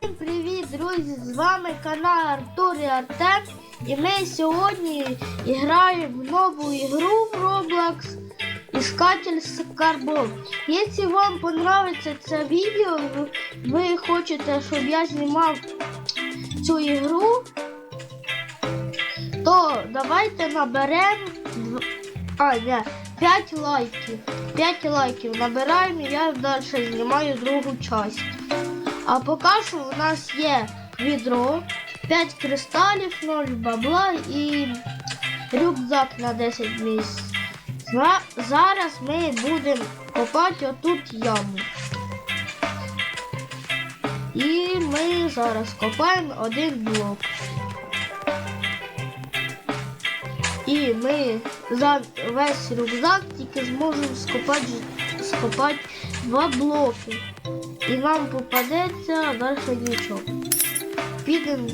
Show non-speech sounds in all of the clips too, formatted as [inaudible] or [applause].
Всім привіт, друзі! З вами канал Артур і Артем. І ми сьогодні граємо в нову ігру в Roblox Іскатель скарбов. Якщо вам подобається це відео, ви- хочете, щоб я знімав цю ігру, то давайте наберемо а, не, 5 лайків. 5 лайків набираємо і я далі знімаю другу часть. А поки що у нас є відро, 5 кристалів, 0 бабла і рюкзак на 10 місць. Зараз ми будемо копати отут яму. І ми зараз копаємо один блок. І ми за весь рюкзак тільки зможемо скопати, скопати два блоки. І нам попадеться далі нічого. Підемо,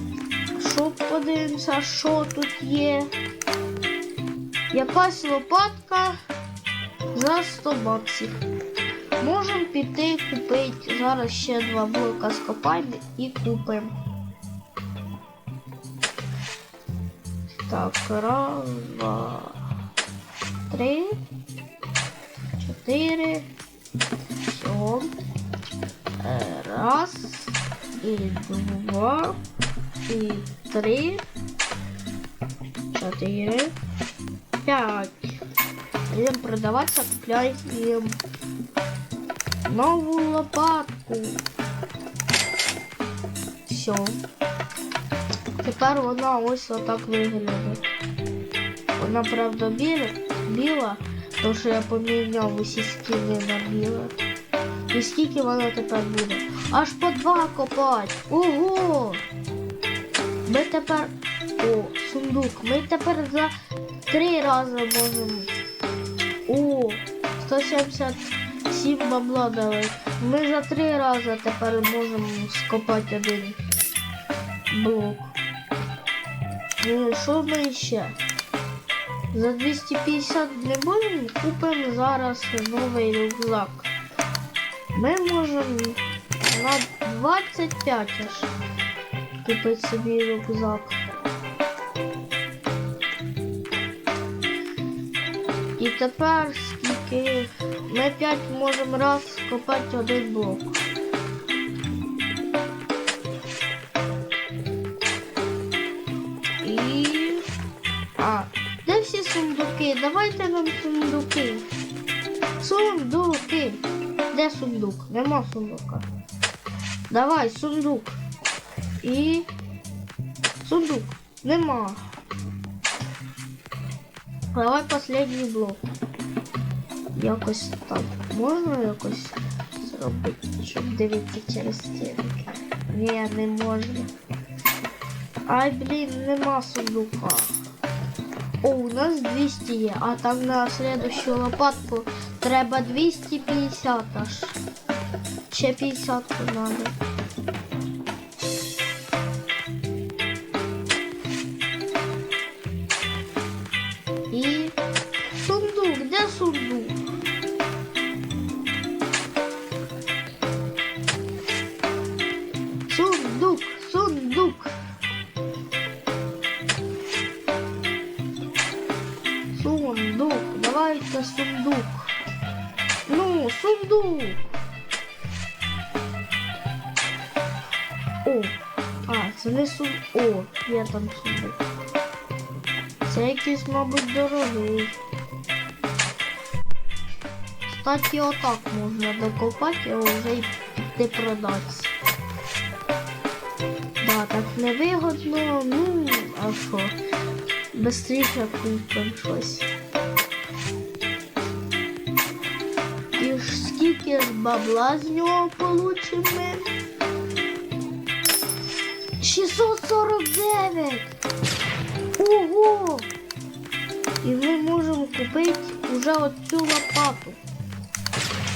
щоб подивимося, що тут є. Якась лопатка за 100 баксів. Можемо піти купити. Зараз ще два блока скопаємо і купимо. Так, раз, два, три, чотири. Все. Раз, і два, і три, чотири, п'ять. Будемо продаватися, купляємо нову лопатку. Все. Тепер вона ось отак виглядає. Вона, правда, біла, біла, тому що я поміняв усі скіни на біле. І скільки вона тепер буде? Аж по два копати. Ого! Ми тепер... О, сундук. Ми тепер за три рази можемо. О, 177 бабла дали. Ми за три рази тепер можемо скопати один блок. Що ми ще? За 250 не будемо, купимо зараз новий рюкзак. Ми можемо на 25 аж купити собі рюкзак. І тепер скільки ми 5 можемо раз копати один блок. Давайте нам сундуки. Сундуки. Де сундук? Нема сундука. Давай, сундук. І. Сундук. Нема. Давай последній блок. Якось там. Можна якось зробити, щоб дивитися через стінки? Ні, не можна. Ай, блін, нема сундука. О, у нас 200 є, а там на следующую лопатку треба 250 аж. Ще 50 надо. Є там сундук. Це якийсь, мабуть, дорогий. Кстати, отак можна докопати його вже й піти продатися. Да, так невигодно, ну, а що? Быстріше купимо щось. І ж скільки ж бабла з нього получимо ми? 649! Ого! І ми можемо купити вже оцю лопату.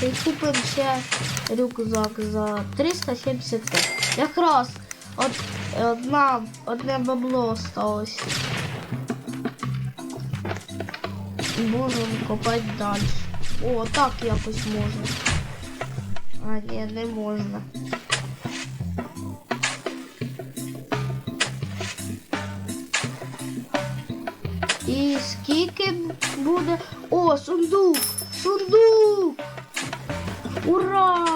І купимо ще рюкзак за 375. Якраз от, одна, одне бабло осталось. Можемо копати далі. О, так якось можна. А, ні, не можна. Скільки буде. О, сундук! Сундук! Ура!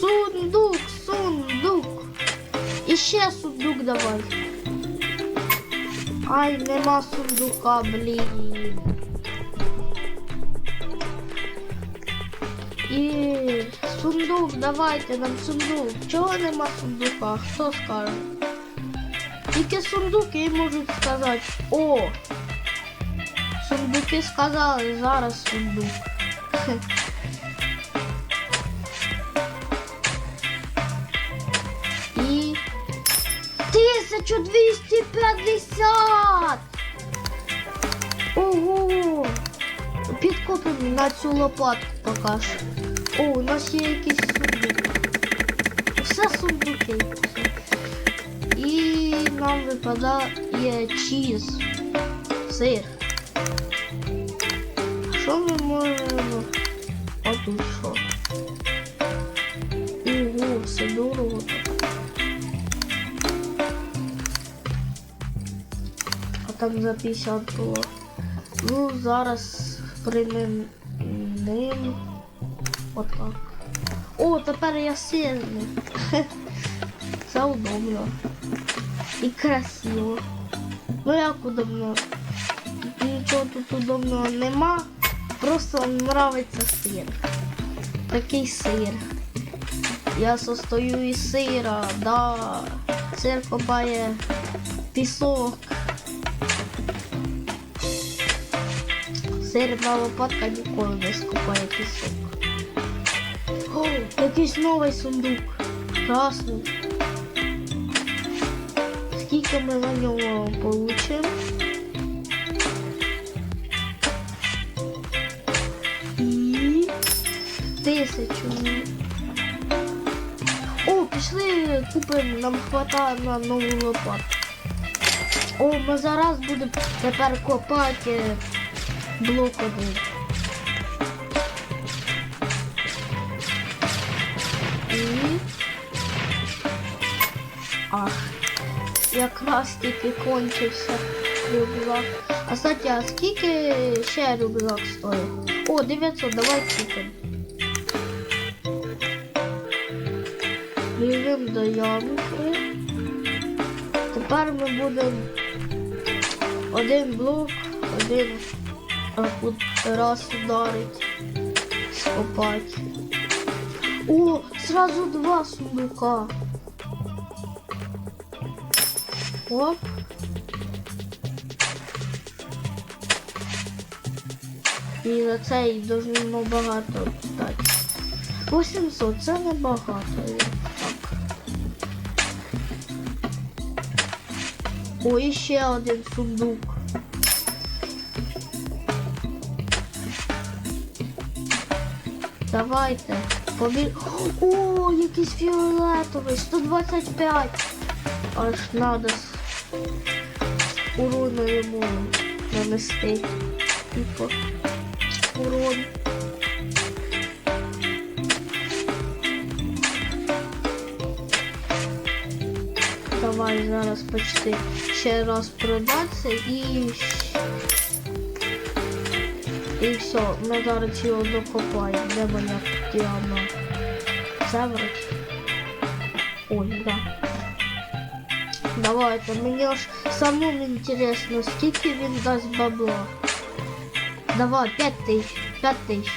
Сундук, сундук! І ще сундук давай. Ай, нема сундука, блін. І сундук, давайте нам сундук. Чого нема сундука? Хто скаже? Тільки сундуки можуть сказати. О! Сундуки сказали, зараз сундук. І 1250! Ого! Підкопимо на цю лопатку поки що. О, у нас є якийсь сундук. Все сундуки. І нам випадає чіз. Сир. Що ми можемо? А тут що? Ого, все дорого. А там за 50 було. Ну, зараз приймем ним. Отак. О, тепер я сильний. [laughs] Це удобно. І красиво. Ну як удобно? Нічого тут удобного нема. Просто нравиться сир. Такий сир. Я состою із сира, да. Сир копає пісок. Сирна лопатка ніколи не скопає пісок. О, якийсь новий сундук. Красний. Скільки ми на нього получимо? І тисячу. О, пішли купимо, нам хватає на нову лопату. О, ми зараз будемо тепер копати блок один. І... Ах, якраз тільки кончився рюкзак. А кстати, а скільки ще рюкзак стоїть? О, 900, давай купимо. Біжимо до ямки. Тепер ми будемо один блок, один раз ударить, скопати. О, сразу два сундука. Оп. І за це й должно багато дати. 800, це небагато. Так. О, і ще один сундук. Давайте. Побіг. О, якийсь фіолетовий, 125. Аж надо урону йому нанести. Типу. Урон. Давай зараз почти ще раз продатися і. І все, ми зараз його докопаємо. Де моя діана? Вроді. Ой, да. Давайте, мені аж самому інтересно, скільки він дасть бабла. Давай, 5 тисяч, 5 тисяч.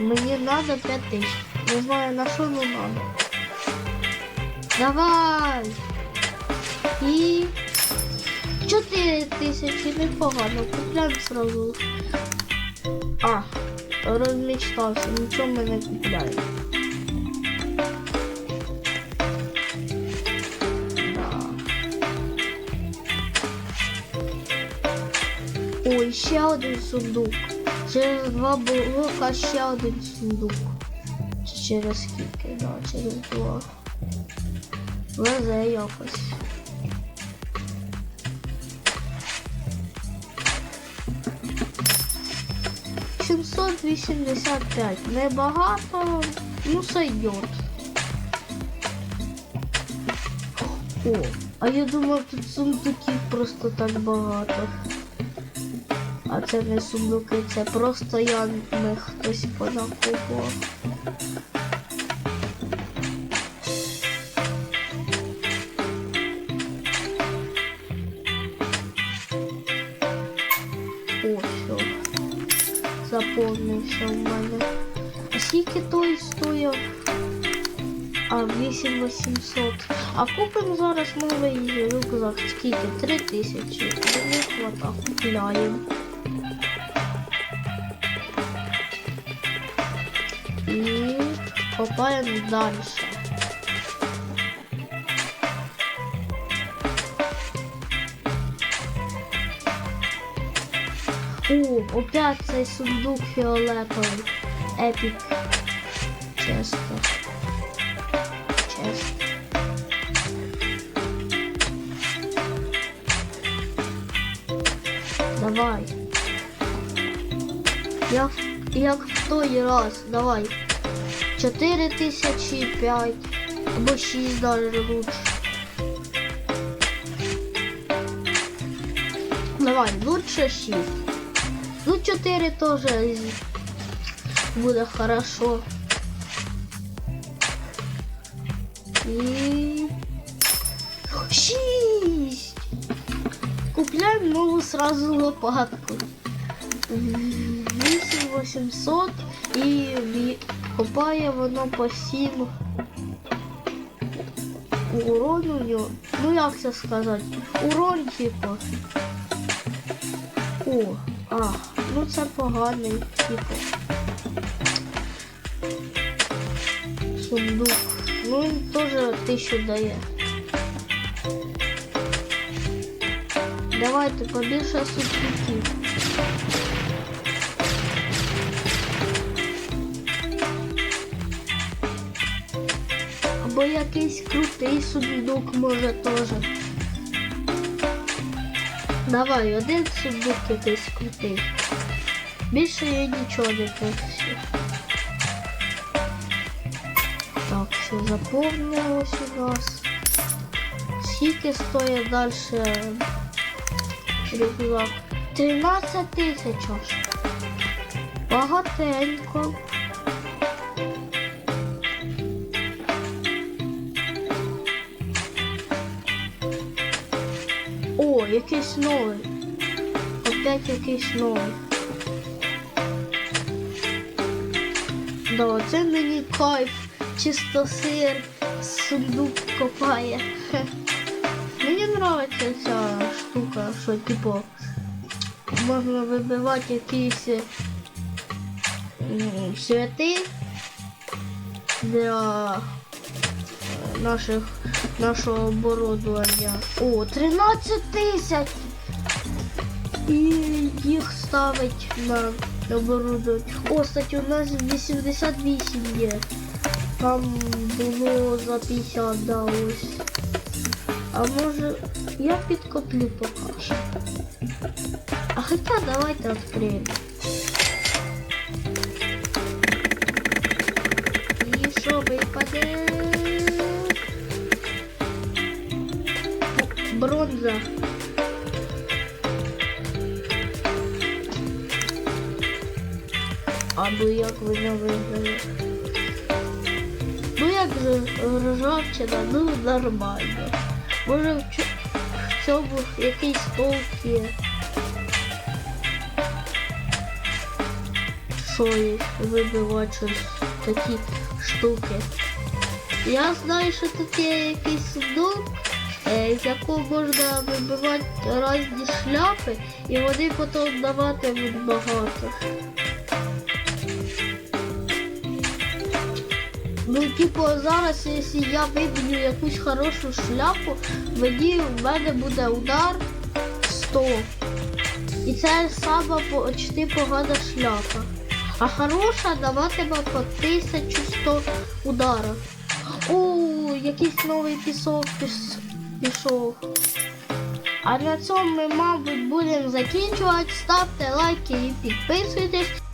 Мені надо 5 тисяч. Не знаю на що, но надо. Давай! І 4 тисячі непогано, купляємо сразу. А, розмічтався, нічого ми не купляємо. ще один сундук. Через два блока ще один сундук. Чи через скільки, да, через два. Везе якось. Сімсот вісімдесят п'ять. Небагато, ну сойдет. О, а я думав, тут сундуків просто так багато. А це не сундуки, це просто я не хтось понакупував. О, все. Заповнився в мене. А скільки той стояв? А, 8800. А купимо зараз новий рюкзак. Скільки? 3000. Не хвата. Купляємо. Копаємо далі. О, опять цей сундук фіолетовий. Епік. Чесно. Чесно. Давай. Як, як в той раз, давай. Чотири тисячі п'ять. Або шість даже лучше. Давай, лучше шість. Ну, 4 тоже буде хорошо. И... Шість! Купляємо нову сразу лопатку. 8800 і ві- копає воно по 7 урон у нього. Ну як це сказати? Урон типу. О, а, ну це поганий, типу. Сундук. Ну він теж тисячу дає. Давайте побільше сундуків. Або якийсь крутий сундук може теж. Давай, один сундук якийсь крутий. Більше я нічого не хочу. Так, все заповнилось у нас. Скільки стоїть далі рюкзак? 13 тисяч. Багатенько. О, якийсь новий. Опять якийсь новий. Да, це мені кайф. Чисто сир, сундук копає. Мені подобається ця штука, що типу можна вибивати якісь м, святи для е, наших нашого оборудовання. О, 13 тисяч! І їх ставить на оборудовання. О, кстати, у нас 88 є. Там було за 50, да, ось. А може я підкоплю поки що. А хоча давайте відкриємо. І що випаде? Бронза. Або як вона виглядає. Ну як же ржавчина, ну нормально. Може в, цьому якийсь толк є. Що вибивати щось такі штуки. Я знаю, що є якийсь сундук, з якого можна вибивати різні шляпи, і вони потім даватимуть багато. Ну, типу, зараз, якщо я виб'ю якусь хорошу шляпу, мені в мене буде удар 100. І це сама почти погана шляпа. А хороша даватиме по 1100 ударів. О, якийсь новий пісок піс- пішов. А на цьому ми, мабуть, будемо закінчувати. Ставте лайки і підписуйтесь.